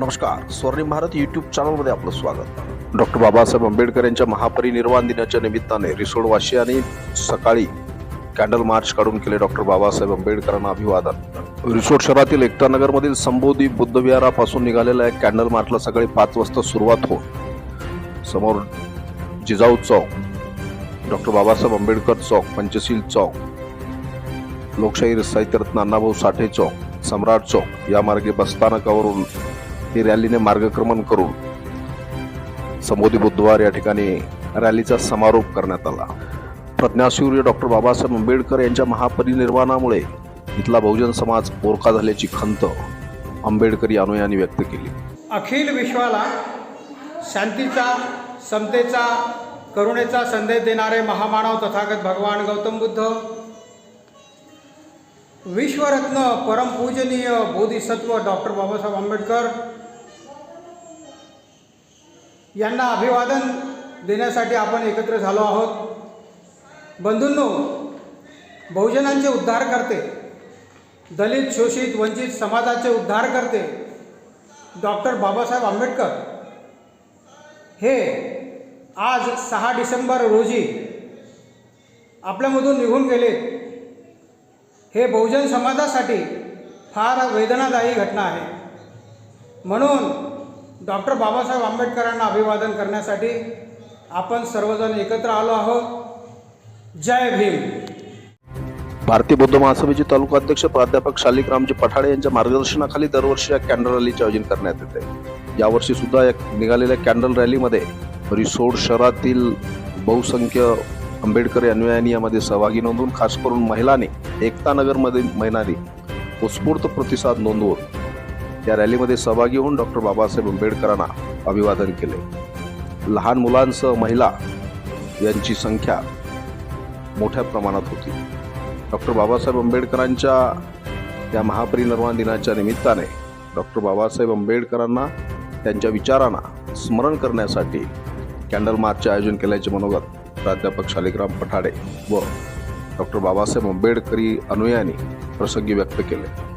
नमस्कार स्वर्णिम भारत यूट्यूब चॅनलमध्ये आपलं स्वागत. डॉक्टर बाबासाहेब आंबेडकर यांच्या महापरिनिर्वाण दिनाच्या निमित्ताने रिसोडवासियांनी सकाळी कॅन्डल मार्च काढून केले डॉक्टर बाबासाहेब आंबेडकरांना अभिवादन. रिसोड शहरातील एकता नगरमधील संबोधी बुद्धविहारापासून निघालेल्या कॅन्डल मार्चला सकाळी पाच वाजता सुरुवात होत समोर जिजाऊ चौक डॉक्टर बाबासाहेब आंबेडकर चौक पंचशील चौक लोकशाही साहित्यरत्न अण्णाभाऊ साठे चौक सम्राट चौक या मार्गे बसस्थानकावरून ही रॅलीने मार्गक्रमण करून समोदी बुधवार या ठिकाणी रॅलीचा समारोप करण्यात आला. प्रज्ञासूर्य डॉक्टर बाबासाहेब आंबेडकर यांच्या महापरिनिर्वाणामुळे इथला बहुजन समाज पोरका झाल्याची खंत आंबेडकरी अनुयायांनी व्यक्त केली. अखिल विश्वाला शांतीचा समतेचा करुणेचा संदेश देणारे महामानव तथागत भगवान गौतम बुद्ध विश्वरत्न परमपूजनीय बोधिसत्व डॉक्टर बाबासाहेब आंबेडकर यांना अभिवादन देण्यासाठी आपण एकत्र झालो आहोत. बंधूंनो बहुजनांचे उद्धार करते दलित शोषित वंचित समाजाचे उद्धार करते डॉक्टर बाबासाहेब आंबेडकर. हे आज सहा डिसेंबर रोजी आपल्यामधून निघून गेले. हे बहुजन समाजासाठी फार वेदनादायी घटना आहे. म्हणून डॉक्टर बाबासाहेब आंबेडकरांना अभिवादन करण्यासाठी आपण सर्वजण एकत्र आलो आहोत. जय भीम. भारतीय बौद्ध महासभेचे तालुका अध्यक्ष प्राध्यापक शालिकरामजी पठाडे यांच्या मार्गदर्शनाखाली दरवर्षी या कॅन्डल रॅलीचे आयोजन करण्यात येते. यावर्षी सुद्धा या निघालेल्या कॅन्डल रॅलीमध्ये रिसोड शहरातील बहुसंख्य आंबेडकर अनुयायांनी यामध्ये सहभागी नोंदवून खास करून महिलांनी एकता नगरमध्ये महिलांनी उत्स्फूर्त प्रतिसाद नोंदवून या रॅलीमध्ये सहभागी होऊन डॉक्टर बाबासाहेब आंबेडकरांना अभिवादन केले. लहान मुलांसह महिला यांची संख्या मोठ्या प्रमाणात होती. डॉक्टर बाबासाहेब आंबेडकरांच्या या महापरिनिर्वाण दिनाच्या निमित्ताने डॉक्टर बाबासाहेब आंबेडकरांना त्यांच्या विचारांना स्मरण करण्यासाठी कॅन्डल मार्चचे आयोजन केल्याचे मनोगत प्राध्यापक शालिग्राम पठाडे व डॉक्टर बाबासाहेब आंबेडकरी अनुयायांनी प्रसंगी व्यक्त केले.